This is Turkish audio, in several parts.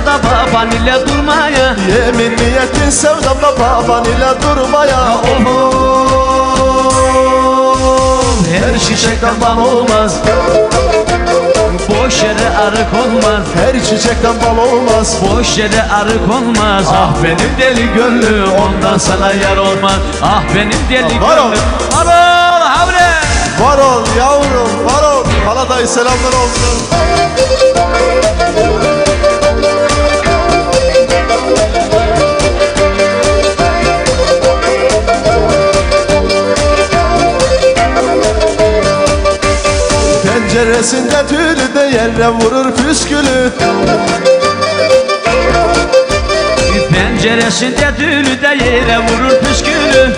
sevdamda baban ile durmaya. Yemin niyetin sevdamla baban ile durmaya Oh, her çiçekten bal olmaz. Boş yere arık olmaz Her çiçekten bal olmaz. Boş yere arık olmaz Ah. Benim deli gönlüm ondan sana yar olmaz. Ah benim deli Var ol. gönlüm. Varol havle Var ol yavrum var ol. Palatay selamlar olsun Penceresinde tülü de yere vurur püskülü. Penceresinde dülü de yere vurur püskülü.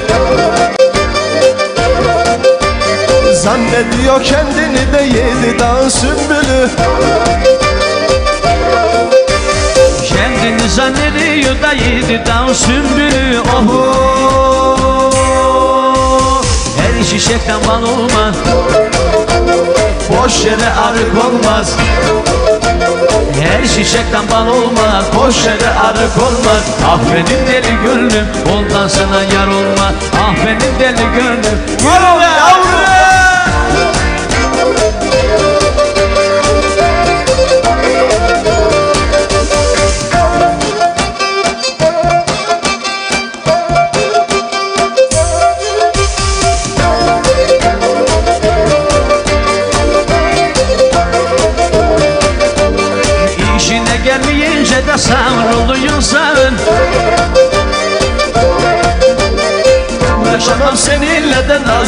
Zannediyor kendini de yedi dağ sümbülü zannediyor da yedi dal sümbülü Oho Her çiçekten bal olmaz. Boş yere arık olmaz. Her çiçekten bal olmaz. Boş yere arık olmaz. Ah benim deli gönlüm Ondan sana yar olmaz. Ah benim deli gönlüm. Var ol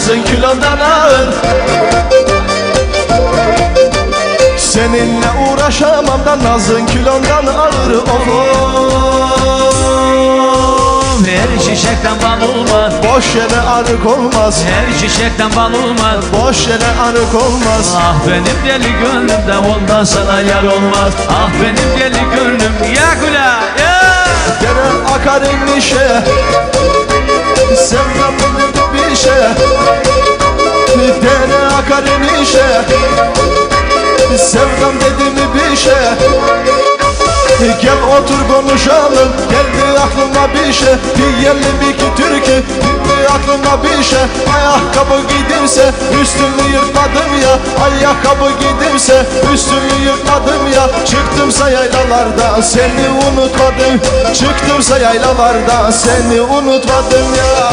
de nazın kilondan ağır Seninle uğraşamam da nazın kilondan ağır Of Her çiçekten bal olmaz. Boş yere arık olmaz. Her çiçekten bal olmaz. Boş yere arık olmaz. Ah benim deli gönlümde ondan sana yar olmaz. Ah benim deli gönlüm ya kula ya! Gene akar inişe Sevmem bunu bir akar inişe Sevmem dedim bir şey Gel otur konuşalım Geldi aklıma bir şey. Bir iki türkü Geldi aklıma bir şey. Ayakkabı giydimse Üstümü yırtmadım ya. Ayakkabı giydimse Üstümü yırtmadım ya. Çıktımsa yaylalarda Seni unutmadım. Çıktımsa yaylalarda Seni unutmadım ya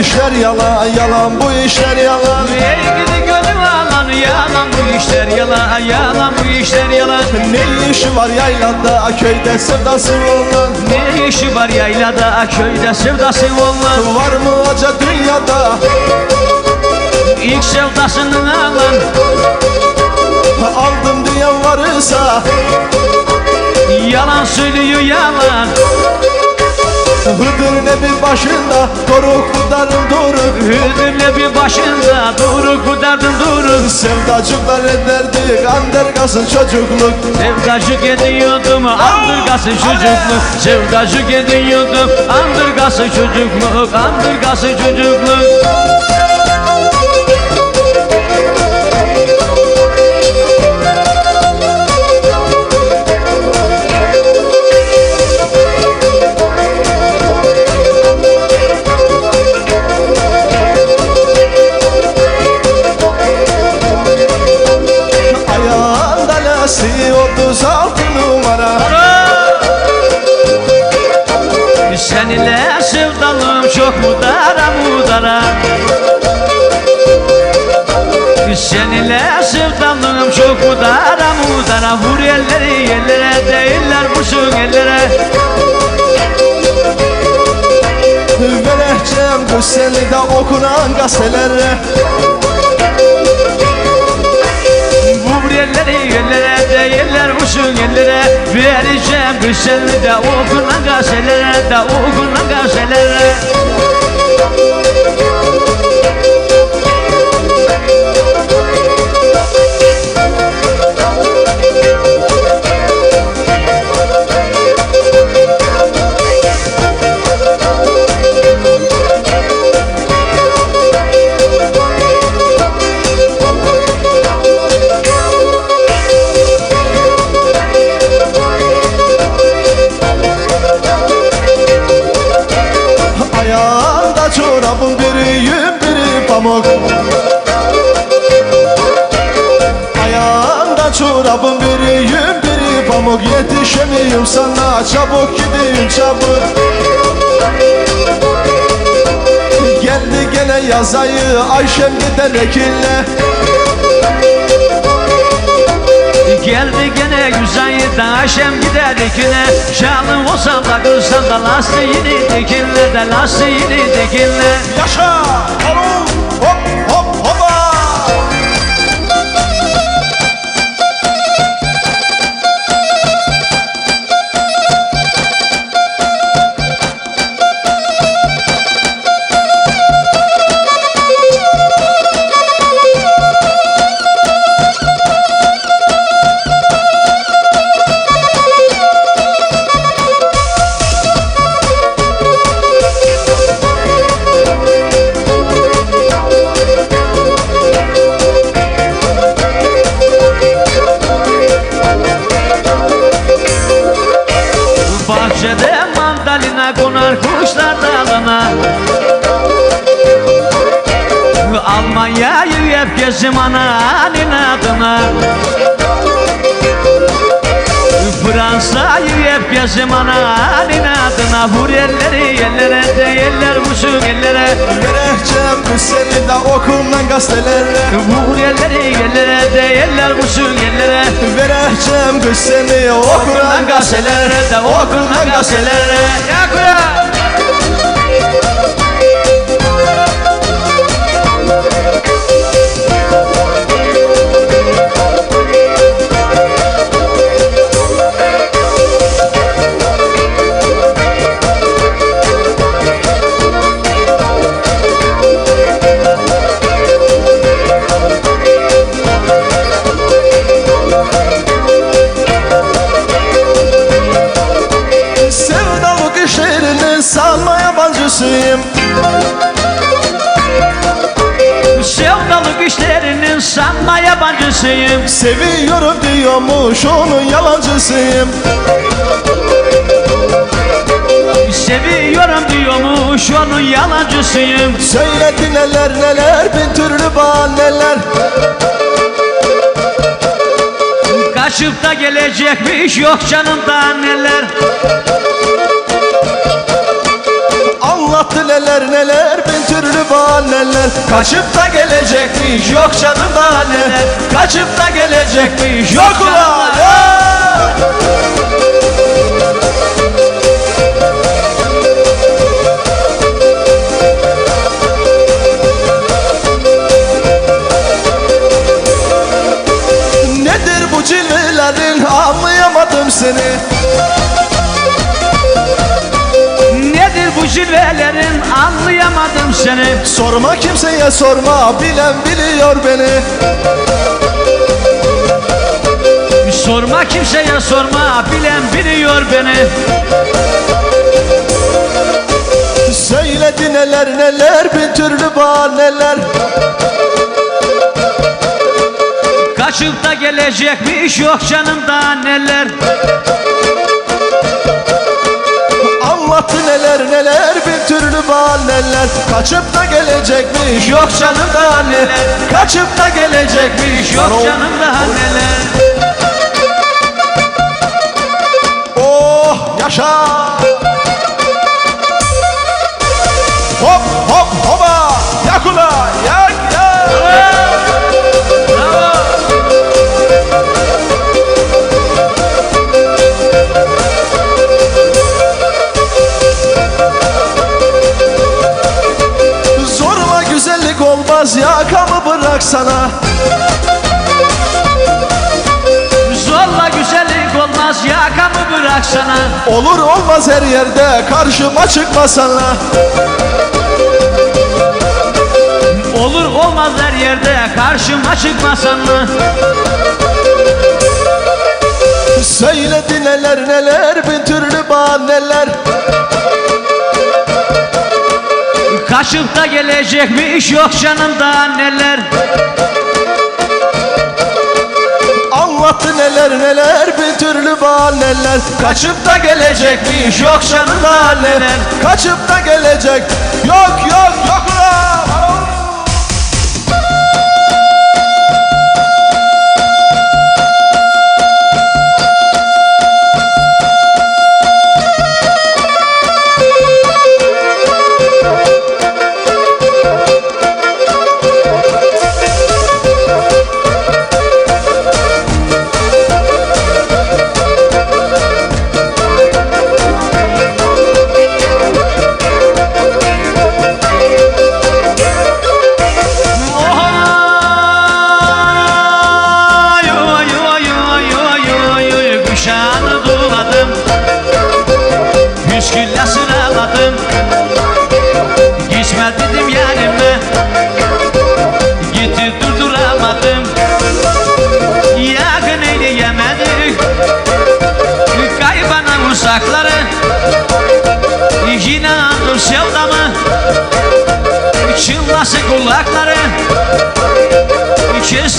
işler yalan Yalan bu işler yalan. Ey gidi gönlüm alan yalan bu işler yalan Yalan bu işler yalan. Ne işi var yaylada köyde sevdası olan Ne işi var yaylada köyde sevdası olan Var mı acı dünyada? İlk sevdasını alan. Aldım diyen varsa Yalan söylüyor yalan Hıdır nebi başında Doruk darım doruk Hüdürle bir başında Duruk bu derdin duruk Sevdacıklar ederdik Andergasın çocukluk. Sevdacık ediyordum andırgası çocukluk. Sevdacık ediyordum andırgası çocukluk Andırgası çocukluk elleri yerlere değiller bursun ellere. Vereceğim bu seni de okunan gazetelere. Vur yerleri yerlere değiller vursun ellere. Vereceğim güzelini de okunan gazetelere de okunan gazetelere çabuk gideyim çabuk. Geldi gene yaz ayı Ayşem gider ekinle Geldi gene güzel da Ayşem gider dikine. Şalım olsam da kılsam da lastiğini dikinle de lastiğini dikinle Yaşa! Hop Fransa'yı hep gezim ananın adına Vur elleri ellere de eller vursun ellere Vereceğim seni de okuldan gazetelere. Vur elleri ellere de eller vursun ellere Vereceğim kız seni okuldan gazetelere de okuldan gazetelere. Yakuya Seviyorum diyormuş onun yalancısıyım. Seviyorum diyormuş onun yalancısıyım. Söyledi neler neler bin türlü bahaneler. Kaçıp da gelecekmiş yok canımda neler Anlattı neler neler bin türlü bahaneler. Kaçıp da gelecekmiş yok canımda neler. Kaçıp da gelecekmiş Yok ulan! Nedir bu cilvelerin anlayamadım seni cilvelerin anlayamadım seni. Sorma kimseye sorma bilen biliyor beni. Sorma kimseye sorma bilen biliyor beni. Söyledi neler neler bir türlü bahaneler. Kaçıp da gelecekmiş yok canımda neler Anlattı neler neler bir türlü bahaneler Kaçıp da gelecekmiş yok canımda neler Kaçıp da gelecekmiş Yok canımda neler? Oh yaşa! Hop hop hopa Olur olmaz her yerde karşıma çıkmasana Olur olmaz her yerde karşıma çıkmasan. Mı? Söyledi neler neler bin türlü bahaneler. Kaçıp da gelecekmiş yok canımda neler Anlattı neler neler bin türlü bahaneler Kaçıp da gelecekmiş yok canında neler. Kaçıp da gelecek yok yok yok İki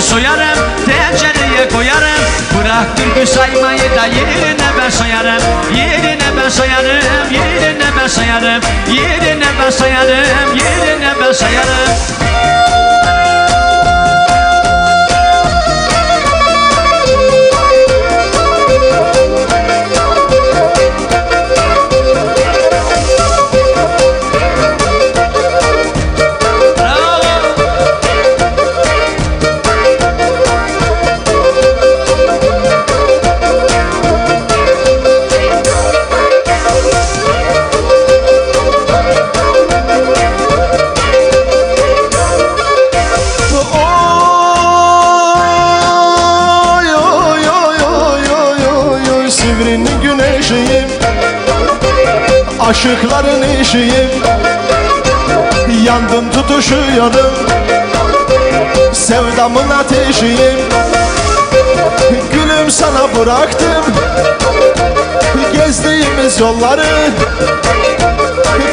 soyarım Tencereye koyarım. Bırak türkü saymayı da yerine ben sayarım. Yerine ben sayarım Yerine ben sayarım. Yerine ben sayarım Yerine ben sayarım tutuşuyorum Sevdamın ateşiyim. Gülüm sana bıraktım Gezdiğimiz yolları.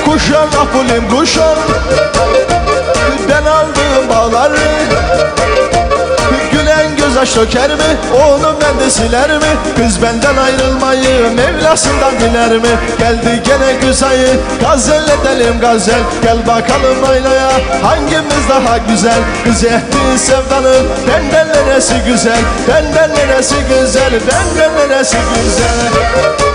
Kuşan apulim kuşan yaş döker mi? Onu ben de siler mi? Kız benden ayrılmayı Mevlasından diler mi? Geldi gene güzayı Gazel edelim gazel Gel bakalım aynaya Hangimiz daha güzel? Kız ettiğin sevdanın Benden neresi güzel? Benden neresi güzel? Benden neresi güzel?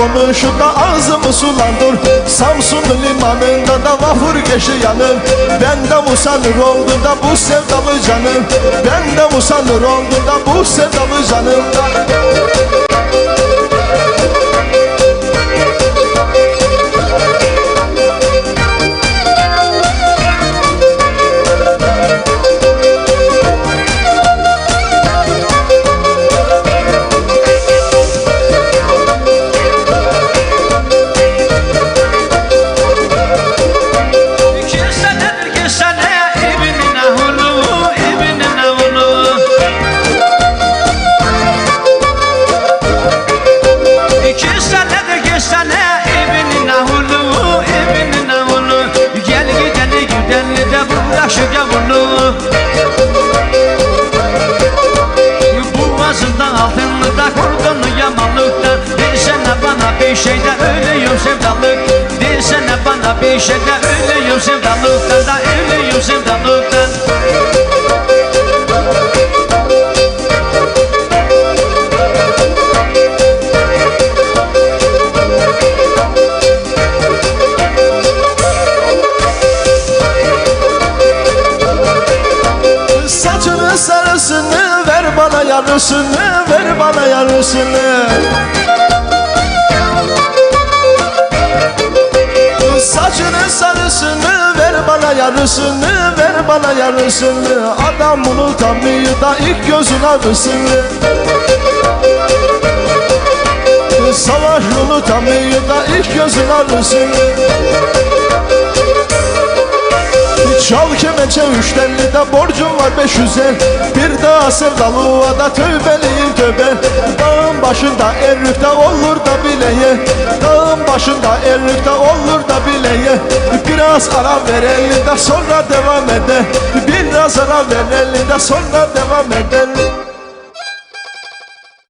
Kibar kibar konuşup da ağzımı sulandır. Samsun limanında da vapur geçti yanım Ben de musanır oldum da bu sevdalı canım. Ben de musanır oldum da bu sevdalı canım Şeyden ölüyorum sevdalıktan da ölüyorum sevdalıktan Saçını sarısını ver bana yarısını ver bana yarısını yarısını ver bana yarısını. Adam bunu tanıyor da ilk gözün ağrısını Savaş yolu tanıyor da ilk gözün ağrısını Çal kemençe üç telli de borcum var beş yüze. Bir daha sevdalığa da tövbeliyim tövbe. Dağın başında errükte olur da bileye Dağın başında errükte olur da bileye Biraz ara verelim de sonra devam eder Biraz ara verelim de sonra devam eder